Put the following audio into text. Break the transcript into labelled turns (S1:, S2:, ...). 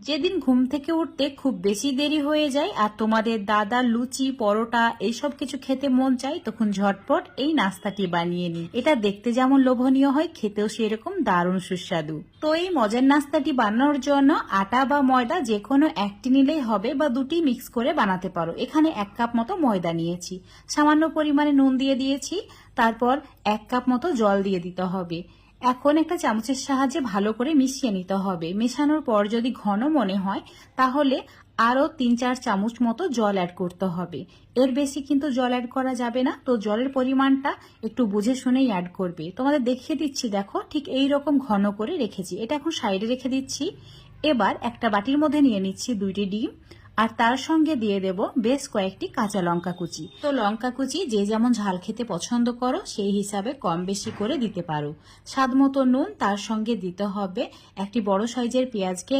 S1: যেদিন ঘুম থেকে উঠতে খুব বেশি দেরি হয়ে যায় আর তোমাদের দাদা, লুচি, পরোটা এইসব কিছু খেতে মন চায়, তখন ঝটপট এই নাস্তাটি বানিয়ে নিই। এটা দেখতে যেমন লোভনীয় হয়, খেতেও সেরকম দারুণ সুস্বাদু। তো এই মজার নাস্তাটি বানানোর জন্য আটা বা ময়দা যে কোনো একটি নিলেই হবে বা দুটি মিক্স করে বানাতে পারো। এখানে এক কাপ মতো ময়দা নিয়েছি। সামান্য পরিমাণে নুন দিয়ে দিয়েছি। তারপর এক কাপ মতো জল দিয়ে দিতে হবে। এখন একটা চামচের সাহায্যে ভালো করে মিশিয়ে নিতে হবে। মেশানোর পর যদি ঘন মনে হয়, তাহলে আরও তিন চার চামচ মতো জল অ্যাড করতে হবে। এর বেশি কিন্তু জল অ্যাড করা যাবে না, তো জলের পরিমাণটা একটু বুঝে শুনেই অ্যাড করবে। তোমাদের দেখিয়ে দিচ্ছি, দেখো, ঠিক এই রকম ঘন করে রেখেছি। এটা এখন সাইডে রেখে দিচ্ছি। এবার একটা বাটির মধ্যে নিয়ে নিচ্ছি দুইটি ডিম। আর তার সঙ্গে দিয়ে দেব বেশ কয়েকটি কাঁচা লঙ্কা কুচি। তো লঙ্কা কুচি যে যেমন ঝাল খেতে পছন্দ করো, সেই হিসাবে কম বেশি করে দিতে পারো। স্বাদ মতো নুন তার সঙ্গে দিতে হবে একটি বড় সাইজের পেঁয়াজকে